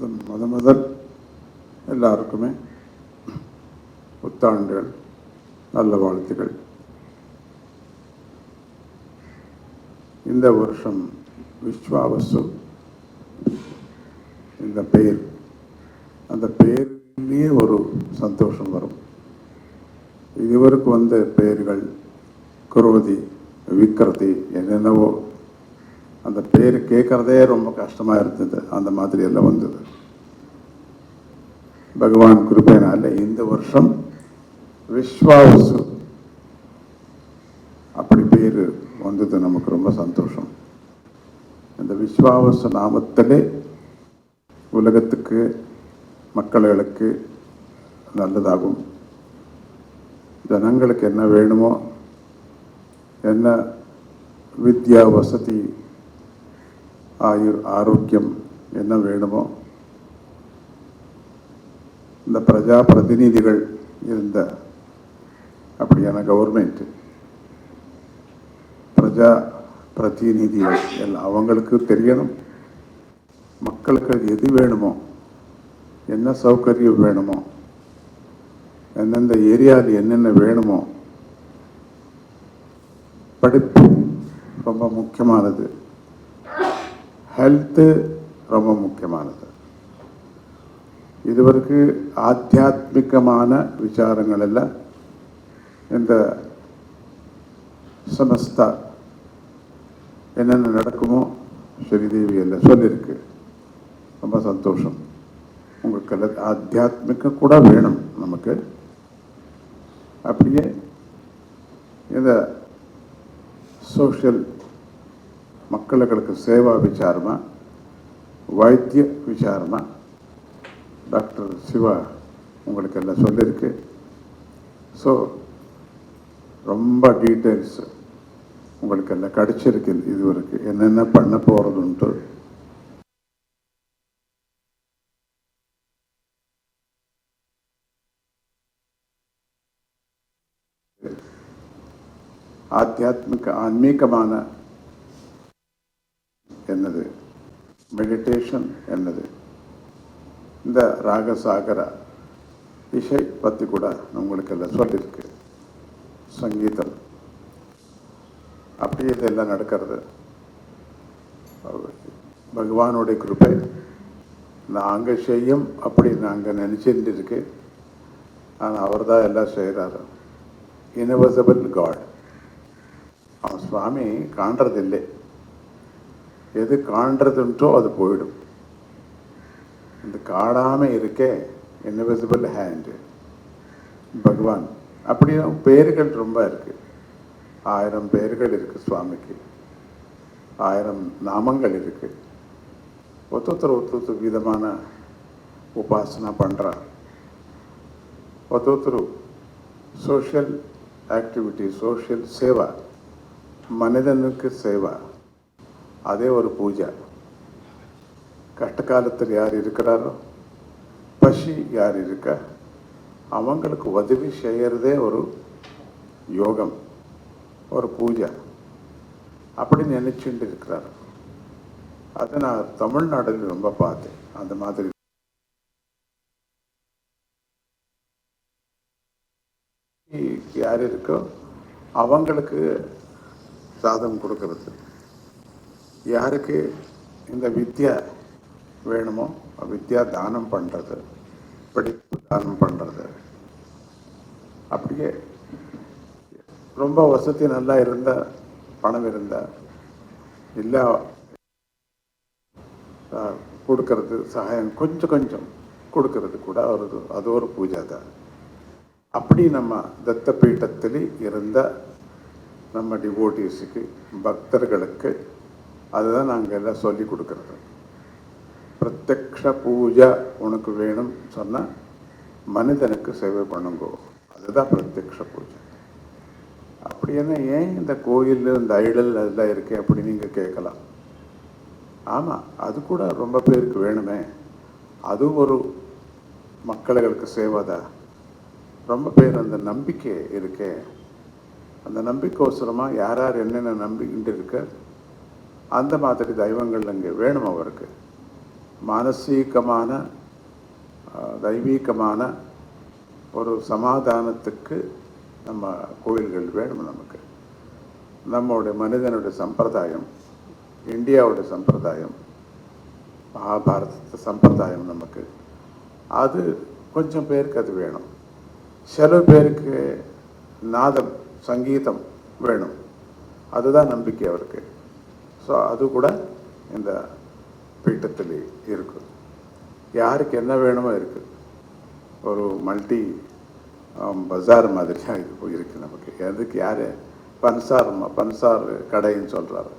அதன் முத முதல் எல்லாருக்குமே புத்தாண்டுகள் நல்ல வாழ்த்துக்கள் இந்த வருஷம் விஸ்வாவசு இந்த பெயர். அந்த பெயர்லேயே ஒரு சந்தோஷம் வரும். இதுவரைக்கும் வந்த பெயர்கள் குருவதி விக்ரதி என்னென்னவோ அந்த பேர் கேட்கறதே ரொம்ப கஷ்டமா இருந்தது. அந்த மாதிரி எல்லாம் வந்தது. பகவான் கிருபைனால இந்த வருஷம் விஸ்வாவசு. அப்படி பேர் வந்தது. நமக்கு ரொம்ப சந்தோஷம். இந்த விஸ்வாவச நாமத்திலே உலகத்துக்கு மக்களுக்கு நல்லதாகும். ஜனங்களுக்கு என்ன வேணுமோ என்ன வித்யா வசதி ஆயுர் ஆரோக்கியம் என்ன வேணுமோ இந்த பிரஜா பிரதிநிதிகள் இருந்த அப்படியான கவர்மெண்ட் பிரஜா பிரதிநிதிகள் எல்லாம் அவங்களுக்கு தெரியணும். மக்களுக்கு எது வேணுமோ என்ன சௌகரியம் வேணுமோ எந்தெந்த ஏரியாவில் என்னென்ன வேணுமோ படிப்பு ரொம்ப முக்கியமானது. ஹெல்த்து ரொம்ப முக்கியமானது. இதுவரைக்கு ஆத்தியாத்மிகமான விசாரங்கள் எல்லாம் இந்த சமஸ்தா என்னென்ன நடக்குமோ ஸ்ரீதேவி எல்லாம் சொல்லியிருக்கு ரொம்ப சந்தோஷம். உங்களுக்கு ஆத்தியாத்மிக கூட வேணும் நமக்கு. அப்படியே இந்த சோஷியல் மக்களுக்கு சேவா விசாரமா வைத்திய விசாரமா? டாக்டர் சிவா உங்களுக்கு எல்லாம் சொல்லியிருக்கு ஸோ ரொம்ப டீட்டெயில்ஸ் உங்களுக்கு எல்லாம் கிடைச்சிருக்குது இது வரைக்கும் என்னென்ன பண்ண போகிறதுன்ட்டு ஆத்தியாத்மிக ஆன்மீகமான என்னது மெடிடேஷன் என்னது? இந்த ராகசாகர இசை பற்றி கூட உங்களுக்கு எல்லாம் சொல்லியிருக்கு. சங்கீதம். அப்படியே இதெல்லாம் நடக்கிறது. பகவானுடைய கிருப்பை நாங்கள் செய்யும் அப்படி நாங்கள் நினச்சிட்டு இருக்கு ஆனால் அவர் தான் எல்லாம் செய்கிறாரு இன்விசிபிள் காட் அவன் சுவாமி காண்றதில்லை. எது காண்றதுன்றோ அது போயிடும். இந்த காடாமல் இருக்கே இன்விசிபிள் ஹேண்டு பகவான் அப்படியும் பேர்கள் ரொம்ப இருக்குது ஆயிரம் பேர்கள் இருக்குது சுவாமிக்கு. ஆயிரம் நாமங்கள் இருக்குது ஒத்தொத்தர் ஒத்தொத்தர் விதமான உபாசனா பண்ணுறா ஒத்தொத்தரு சோஷியல் ஆக்டிவிட்டி சோஷியல் சேவா மனிதனுக்கு சேவா. அதே ஒரு பூஜை. கஷ்ட காலத்தில் யார் இருக்கிறாரோ? பசி யார் இருக்கா? அவங்களுக்கு உதவி செய்கிறதே ஒரு யோகம் ஒரு பூஜை. அப்படி நினைச்சுட்டு இருக்கிறார். அதை நான் தமிழ்நாட்டில் ரொம்ப பார்த்தேன். அந்த மாதிரி யார் இருக்கோ அவங்களுக்கு சாதம் கொடுக்கறது. யாருக்கு இந்த வித்யா வேணுமோ வித்யா தானம் பண்ணுறது படிப்பு தானம் பண்ணுறது அப்படியே ரொம்ப வசதி நல்லா இருந்தால் பணம் இருந்தால் இல்லை கொடுக்கறது சகாயம் கொஞ்சம் கொஞ்சம் கொடுக்கறது கூட ஒரு அது ஒரு பூஜை தான். அப்படி நம்ம தத்த பீட்டத்தில் இருந்த நம்ம டிவோட்டிஸுக்கு பக்தர்களுக்கு அதுதான் நாங்கள் எல்லாம் சொல்லி கொடுக்குறது. பிரத்யக்ஷ பூஜை உனக்கு வேணும் சொன்னால் மனிதனுக்கு சேவை பண்ணுங்கோ. அதுதான் பிரத்யக்ஷ பூஜை. அப்படி என்ன ஏன் இந்த கோயில் இந்த ஐடல் அதெல்லாம் இருக்கே அப்படி நீங்கள் கேட்கலாம்? ஆமாம் அது கூட ரொம்ப பேருக்கு வேணுமே. அது ஒரு மக்களுக்கு சேவைதான் ரொம்ப பேர் அந்த நம்பிக்கை இருக்கே. அந்த நம்பிக்கையோசரமாக யார் யார் என்னென்ன நம்பிக்கிட்டு இருக்க அந்த மாதிரி தெய்வங்கள் அங்கே வேணும் அவருக்கு. மானசீகமான தெய்வீகமான ஒரு சமாதானத்துக்கு நம்ம கோயில்கள் வேணும் நமக்கு. நம்மளுடைய மனிதனுடைய சம்பிரதாயம் இந்தியாவுடைய சம்பிரதாயம் மகாபாரத சம்பிரதாயம் நமக்கு. அது கொஞ்சம் பேருக்கு அது வேணும். சில பேருக்கு நாதம் சங்கீதம் வேணும். அதுதான் நம்பிக்கை அவருக்கு. ஸோ அது கூட இந்த பீட்டத்தில் இருக்குது யாருக்கு என்ன வேணுமோ இருக்கு. ஒரு மல்டி பஜார் மாதிரியாக இது இருக்குது நமக்கு. எதுக்கு யார்? பன்சார் பன்சார் கடைன்னு சொல்கிறாரு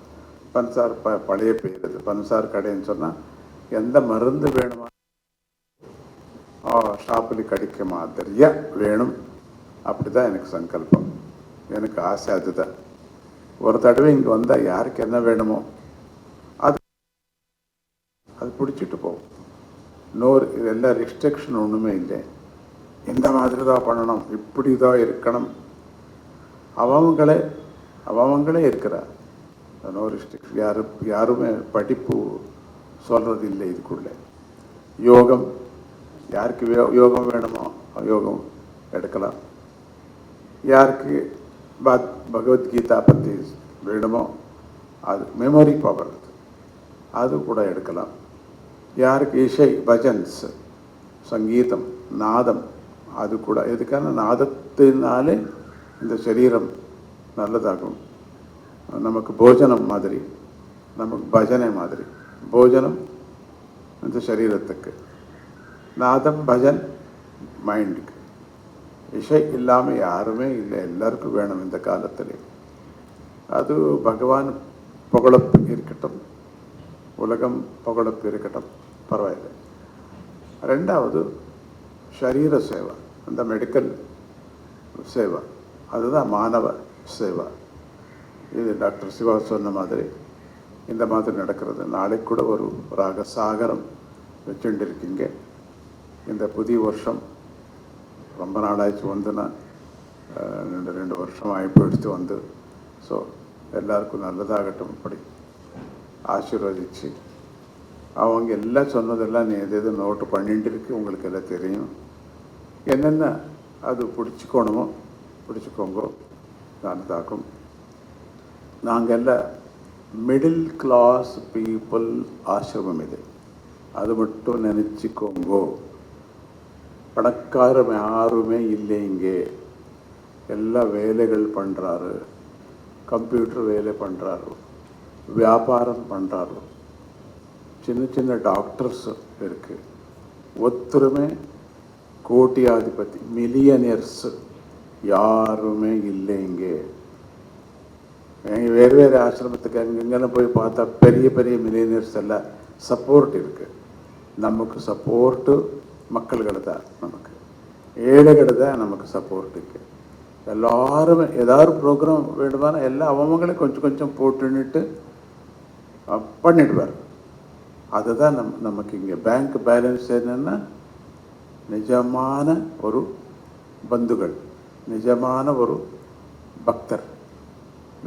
பன்சார் ப பழைய பேர் இது பன்சார் கடைன்னு சொன்னால் எந்த மருந்து வேணுமா? ஷாப்பில் கிடைக்க மாதிரியா வேணும். அப்படி தான் எனக்கு சங்கல்பம். எனக்கு ஆசை அதுதான். ஒரு தடவை இங்கே வந்தால் யாருக்கு என்ன வேணுமோ அது அது பிடிச்சிட்டு போகும். நோர் இதெல்லாம் ரெஸ்ட்ரிக்ஷன் ஒன்றுமே இல்லை. இந்த மாதிரி தான் பண்ணணும்? இப்படி தான் இருக்கணும். அவங்களே அவங்களே இருக்கிறார். நோ ரெஸ்ட்ரிக்ஷன் யாரு யாருமே படிப்பு சொல்கிறது இல்லை இதுக்குள்ளே. யோகம் யாருக்கு யோ- யோகம் வேணுமோ யோகம் எடுக்கலாம். யாருக்கு பத் பகவத்கீதா பற்றி வேணுமோ அது மெமரி பவர் அது. கூட எடுக்கலாம். யாருக்கு? இசை பஜன்ஸ் சங்கீதம் நாதம் அது கூட. எதுக்கான நாதத்தினாலே இந்த சரீரம் நல்லதாகும். நமக்கு போஜனம் மாதிரி நமக்கு பஜனை மாதிரி. போஜனம் இந்த சரீரத்துக்கு. நாதம் பஜன் மைண்டுக்கு இசை இல்லாமல் யாருமே இல்லை. எல்லாருக்கும் வேணும் இந்த காலத்தில். அது பகவான் புகழப்பு இருக்கட்டும். உலகம் புகழப்பு இருக்கட்டும். பரவாயில்லை. ரெண்டாவது சரீர சேவை. அந்த மெடிக்கல் சேவை. அதுதான் மாணவ சேவை. இது டாக்டர் சிவா சொன்ன மாதிரி இந்த மாதிரி நடக்கிறது. நாளைக்கு கூட ஒரு ராக சாகரம் வச்சுட்டு இருக்கீங்க. இந்த புதிய வருஷம் ரொம்ப நாளாச்சு வந்து நான் ரெண்டு ரெண்டு வருஷம் ஆகிப்போயிடுத்து வந்து ஸோ எல்லாருக்கும் நல்லதாகட்டும் அப்படி ஆசீர்வதிச்சு. அவங்க எல்லாம் சொன்னதெல்லாம் நீ எது எது நோட்டு பண்ணிட்டு இருக்கு உங்களுக்கு எல்லாம் தெரியும். என்னென்ன அது பிடிச்சிக்கணுமோ பிடிச்சிக்கோங்கோ நல்லதாக்கும் நாங்கள் எல்லாம் மிடில் கிளாஸ் பீப்புள் ஆசிரமம் இது. அது மட்டும் நினச்சிக்கோங்கோ. பணக்காரன் யாருமே இல்லை இங்கே. எல்லா வேலைகள் பண்ணுறாரு கம்ப்யூட்டர் வேலை பண்ணுறாரு வியாபாரம் பண்ணுறாரு சின்ன சின்ன டாக்டர்ஸ் இருக்குது ஒத்தருமே கோட்டியாதிபதி மில்லியனியர்ஸ் யாருமே இல்லை இங்கே. வேறு வேறு ஆசிரமத்துக்கு அங்கங்கே போய் பார்த்தா பெரிய பெரிய மில்லியனியர்ஸ் எல்லாம் சப்போர்ட் இருக்குது நமக்கு சப்போர்ட்டு மக்கள்கிட்ட தான் நமக்கு. ஏழைகிட்ட தான் நமக்கு சப்போர்ட் இருக்கு. எல்லாருமே ஏதாவது ப்ரோக்ராம் வேணுமானா எல்லாம் அவங்களே கொஞ்சம் கொஞ்சம் போட்டுன்னுட்டு பண்ணிடுவார் அதுதான் நம் நமக்கு இங்கே பேங்க் பேலன்ஸ் என்னென்னா நிஜமான ஒரு பந்துகள் நிஜமான ஒரு பக்தர்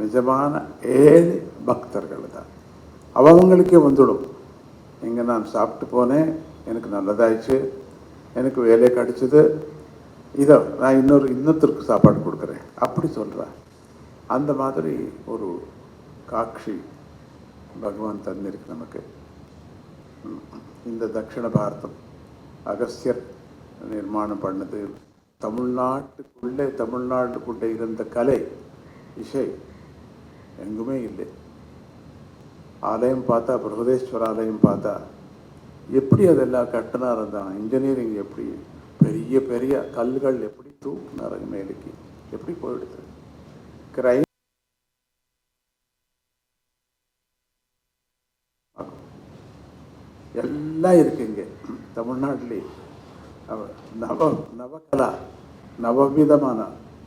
நிஜமான ஏழு பக்தர்கள் தான். அவங்களுக்கே வந்துடும். இங்கே நான் சாப்பிட்டு போனேன் எனக்கு நல்லதாயிடுச்சு. எனக்கு வேலை கிடைச்சது. இதோ நான் இன்னொரு இன்னொருத்தருக்கு சாப்பாடு கொடுக்குறேன். அப்படி சொல்கிறேன் அந்த மாதிரி ஒரு காட்சி பகவான் தந்திருக்கு நமக்கு. ம். இந்த தட்சிண பாரதம் அகஸ்தியர் நிர்மாணம் பண்ணது. தமிழ்நாட்டுக்குள்ளே தமிழ்நாட்டுக்குள்ளே இருந்த கலை இசை எங்குமே இல்லை. ஆலயம் பார்த்தா பிரகதேஸ்வர ஆலயம் பார்த்தா எப்படி அதெல்லாம் கட்டினார் தான். இன்ஜினியரிங் எப்படி? பெரிய பெரிய கல்கள் எப்படி தூக்குனாருங்க மேலுக்கு எப்படி போயிடுது? கிரைம் எல்லாம் இருக்கு இங்கே. தமிழ்நாட்டிலே. நவ நவகலா நவவிதமான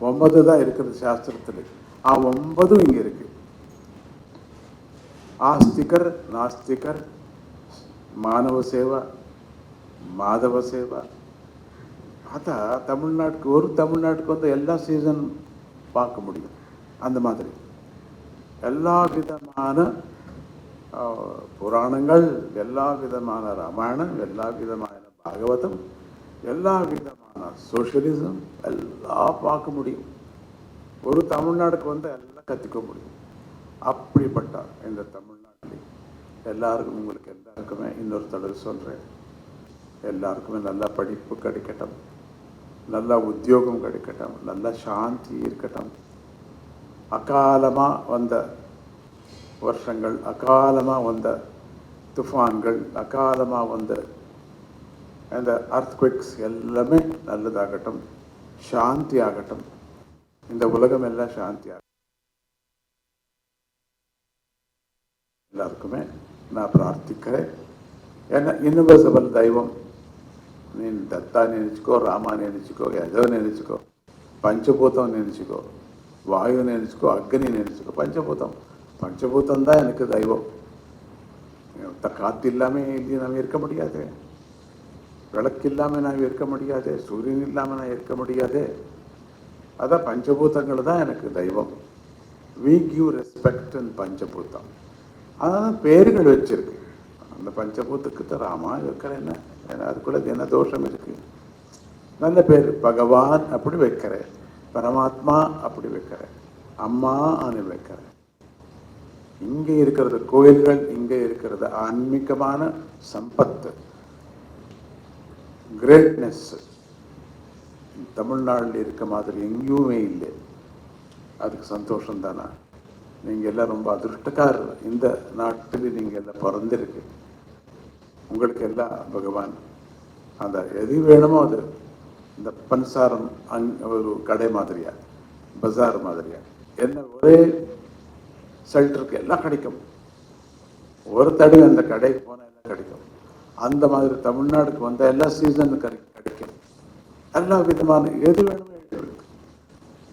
ஒன்பது தான் இருக்கிறது சாஸ்திரத்தில். ஆ ஒன்பதும் இங்கே இருக்கு. ஆஸ்திகர் நாஸ்திகர் மாணவ சேவா மாதவ சேவா. பார்த்தா தமிழ்நாட்டுக்கு ஒரு தமிழ்நாட்டுக்கு வந்து எல்லா சீசன் பார்க்க முடியும். அந்த மாதிரி. எல்லா விதமான புராணங்கள் எல்லா விதமான ராமாயணம் எல்லா விதமான பாகவதம் எல்லா விதமான சோஷியலிசம் எல்லாம் பார்க்க முடியும். ஒரு தமிழ்நாடுக்கு வந்து எல்லாம் கற்றுக்க முடியும். அப்படிப்பட்ட இந்த தமிழ்நாட்டில். எல்லாருக்கும் உங்களுக்கு எல்லாருக்குமே இன்னொரு தடவை சொல்கிறேன் எல்லாருக்குமே நல்ல படிப்பு கிடைக்கட்டும். நல்ல உத்தியோகம் கிடைக்கட்டும். நல்ல சாந்தி இருக்கட்டும். அகாலமாக வந்த வருஷங்கள் அகாலமாக வந்த துஃபான்கள் அகாலமாக வந்த அந்த அர்த்குவிக்ஸ் எல்லாமே நல்லதாகட்டும். சாந்தி ஆகட்டும். இந்த உலகம் எல்லாம் சாந்தி ஆகட்டும். எல்லாருக்குமே நான் ಪ್ರಾರ್ಥಿಕರೆ ஏன்னா ಇನ್ನೊಬ್ಬ தெய்வம். நீ தத்தா ದತ್ತ ನೆನೆಸ್ಕೋ ರಾಮ எதோ ಯಜವ பஞ்சபூதம் நினச்சிக்கோ வாயு நினச்சிக்கோ அக்னி நினச்சிக்கோ பஞ்சபூதம். பஞ்சபூதம் தான் எனக்கு தெய்வம். காற்று இல்லாமல் இல்லையே நாம் இருக்க முடியாது. விளக்கு இல்லாமல் நாம் இருக்க முடியாது. சூரியன் இல்லாமல் நான் இருக்க முடியாது. அதான் பஞ்சபூதங்கள் தான் எனக்கு தெய்வம். வி யூ ரெஸ்பெக்ட் அண்ட் பஞ்சபூதம். அதான் பேர்கள் வச்சிருக்கு. அந்த பஞ்சபூத்துக்கு தான் ராமா வைக்கிறேன் ஏன்னா அதுக்குள்ள என்ன தோஷம் இருக்கு? நல்ல பேர் பகவான் அப்படி வைக்கிறேன் பரமாத்மா அப்படி வைக்கிறேன் அம்மா அனு வைக்கிறேன் இங்கே இருக்கிறது கோயில்கள் இங்கே இருக்கிறது ஆன்மீகமான சம்பத்து. கிரேட்னஸ் தமிழ்நாட்டில் இருக்க மாதிரி எங்கேயுமே இல்லை. அதுக்கு சந்தோஷம் தானா? நீங்கள் எல்லாம் ரொம்ப அதிருஷ்டக்காரர். இந்த நாட்டில் நீங்கள் எல்லாம் பிறந்திருக்கு. உங்களுக்கு எல்லாம் பகவான் அந்த எது வேணுமோ அது. இந்த பன்சாரம் அங் ஒரு கடை மாதிரியா? பஜார் மாதிரியா? என்ன ஒரே ஷெல்டருக்கு எல்லாம் கிடைக்கும். ஒரு தடவை அந்த கடைக்கு போனால் எல்லாம் கிடைக்கும். அந்த மாதிரி தமிழ்நாடுக்கு வந்தால் எல்லா சீசனும் கிடைக்கும். எல்லா விதமான எது வேணுமோ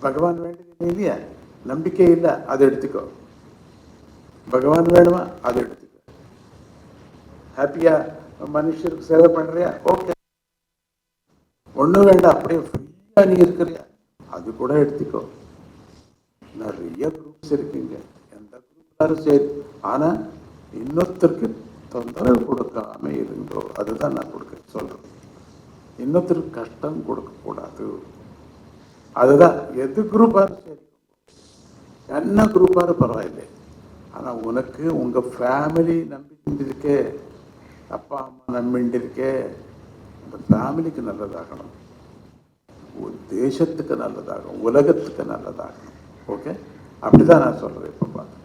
பகவான் வேண்டியது இல்லையா நம்பிக்கை இல்லை அதை எடுத்துக்கோ. பகவான் வேணுமா அதை எடுத்துக்கோ. ஹாப்பியா மனுஷருக்கு சேவை பண்றியா? ஓகே ஒண்ணும் வேண்டாம் அப்படியே ஃப்ரீயா நீ இருக்கிறியா? அது கூட எடுத்துக்கோ. நிறைய குரூப்ஸ் இருக்குங்க. எந்த குரூப்லாரும் சரி. ஆனா இன்னொருத்தருக்கு தொந்தரவு கொடுக்காம இருந்தோ அதுதான் நான் கொடுக்க சொல்றேன். இன்னொருத்தருக்கு கஷ்டம் கொடுக்க கூடாது. அதுதான் எது குரூப்பாக சரி. என்ன குரூப்பாரும் பரவாயில்லை. ஆனால் உனக்கு உங்கள் ஃபேமிலி நம்பிட்டு இருக்கே அப்பா அம்மா நம்பிண்டிருக்கே அந்த ஃபேமிலிக்கு நல்லதாகணும். உ- தேசத்துக்கு நல்லதாகும் உலகத்துக்கு நல்லதாகணும். ஓகே அப்படிதான் நான் சொல்கிறேன் இப்போ பார்த்து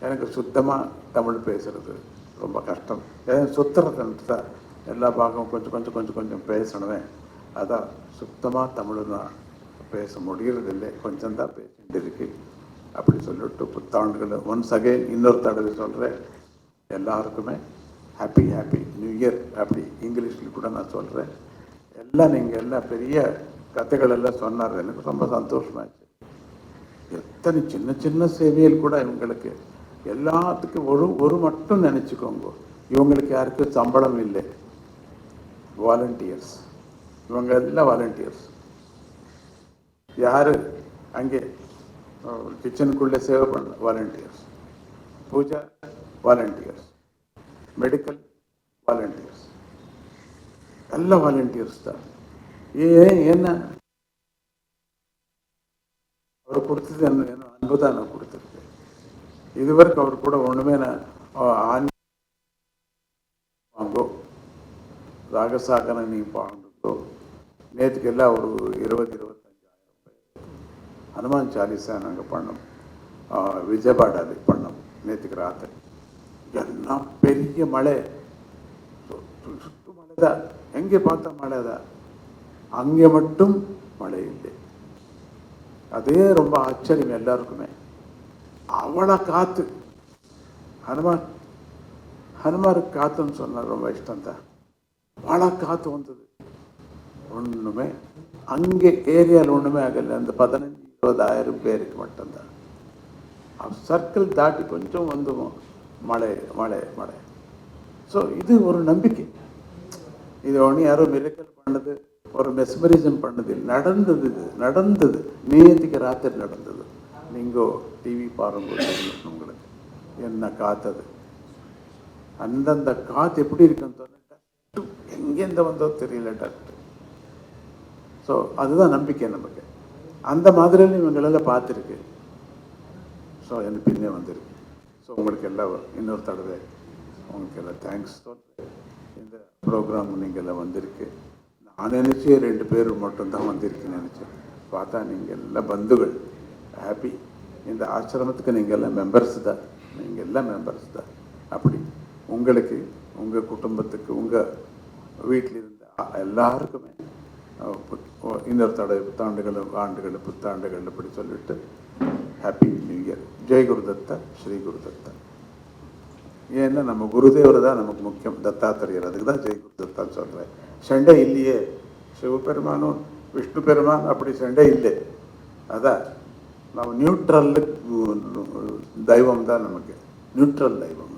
எனக்கு சுத்தமாக தமிழ் பேசுறது ரொம்ப கஷ்டம். ஏன் சுத்துறதுன்ட்டு தான் எல்லா பாகமும் கொஞ்சம் கொஞ்சம் கொஞ்சம் கொஞ்சம் பேசணுமே. அதான் சுத்தமாக தமிழ் தான். பேச முடியறதில்லை. கொஞ்சம் தான் பேசிட்டு இருக்குது அப்படி சொல்லிட்டு புத்தாண்டுகள் ஒன்ஸ் அகைன் இன்னொரு தடவை சொல்கிறேன் எல்லாருக்குமே ஹாப்பி ஹாப்பி நியூ இயர் அப்படி இங்கிலீஷில் கூட நான் சொல்கிறேன் எல்லாம் நீங்கள் எல்லாம் பெரிய கதைகள் எல்லாம் சொன்னார். எனக்கு ரொம்ப சந்தோஷமாச்சு. எத்தனை சின்ன சின்ன சேவையில் கூட இவங்களுக்கு எல்லாத்துக்கும் ஒரு ஒரு மட்டும் நினச்சிக்கோங்க. இவங்களுக்கு யாருக்கும் சம்பளம் இல்லை. வாலண்டியர்ஸ் இவங்க எல்லாம் வாலண்டியர்ஸ் யாரு? அங்கே కిచెన్కి ఉండే సేవ పనులు volunteers puja volunteers medical volunteers ಎಲ್ಲ ವಾಲಂಟಿಯರ್ಸ್ ತಾರೆ ಏ ಏನ ಅವರು ಕೊಡ್ತಿದ್ದೆ ಅನ್ನೋ ಏನೋ ಅನುದಾನ ಕೊಡ್ತಿರ್ತಾರೆ ಇದುವರೆಗೂ ಅವರು ಕೂಡ ಒಣಮೇನ ಆನೆ ರಾಗಸಾಗನ ನೀವು ಪಾಂಡು ನೇತಿಗೆಲ್ಲ ಅವರು ಇರುವತ್ತು ಇರುವತ್ತ ஹனுமான் சாலிசா நாங்கள் பண்ணோம் விஜயபாடாது பண்ணோம் நேற்றுக்கு ராத்திரி எல்லாம் பெரிய மழை சுத்து மழை தான் எங்கே பார்த்தா மழை தான் அங்கே மட்டும் மழை இல்லை அதே ரொம்ப ஆச்சரியம் எல்லாருக்குமே அவ்வளோ காற்று ஹனுமான் ஹனுமாருக்கு காற்றுன்னு சொன்னால் ரொம்ப இஷ்டம்தான் அவ்வளோ காற்று வந்தது ஒன்றுமே அங்கே ஏரியாவில் ஒன்றுமே ஆகலை அந்த பதினஞ்சு இருபதாயிரம் பேருக்கு மட்டும்தான். சர்க்கிள் தாட்டி கொஞ்சம் வந்துவோம் மழை மழை மழை. ஸோ இது ஒரு நம்பிக்கை. இது ஒன்று யாரோ மிரக்கல் பண்ணது ஒரு மெஸ்மரிசம் பண்ணது நடந்தது இது நடந்தது. நேற்றுக்கு ராத்திரி நடந்தது. நீங்கள் டிவி பாருங்க உங்களுக்கு. என்ன காத்தது? அந்தந்த காற்று எப்படி இருக்குன்னு சொன்னால் எங்கேருந்து வந்தோ தெரியல டாக்டர் ஸோ அதுதான் நம்பிக்கை நமக்கு. அந்த மாதிரி இவங்களெல்லாம் பார்த்துருக்கு. ஸோ எனக்கு பின்னே வந்திருக்கு. ஸோ உங்களுக்கு எல்லாம் இன்னொரு தடவை உங்களுக்கு எல்லாம் தேங்க்ஸ் இந்த ப்ரோக்ராம் நீங்கள் எல்லாம் வந்திருக்கு. நான் நினச்சே ரெண்டு பேர் மட்டும்தான் வந்திருக்குன்னு நினச்சேன். பார்த்தா நீங்கள் எல்லாம் பந்துகள். ஹாப்பி இந்த ஆசிரமத்துக்கு நீங்கள் எல்லாம் மெம்பர்ஸ் தான். நீங்கள் எல்லாம் மெம்பர்ஸ் தான். அப்படி உங்களுக்கு உங்கள் குடும்பத்துக்கு உங்கள் வீட்டில் இருந்த எல்லாருக்குமே இன்னொரு தடவை புத்தாண்டுகள் ஆண்டுகள் புத்தாண்டுகள் இப்படி சொல்லிட்டு happy new year Jai குருதத்தா Sri குருதத்தா ஏன்னா நம்ம குருதேவர் தான் நமக்கு முக்கியம் தத்தாத்திரேயர் அதுக்கு தான் ஜெய் குருதத்தான்னு சொல்கிறேன் சண்டை இல்லையே சிவபெருமானும் விஷ்ணு பெருமான் அப்படி சண்டை இல்லை அதான் ನಾವು ನ್ಯೂಟ್ರಲ್ ದೈವಂ தான் நமக்கு நியூட்ரல் தெய்வம்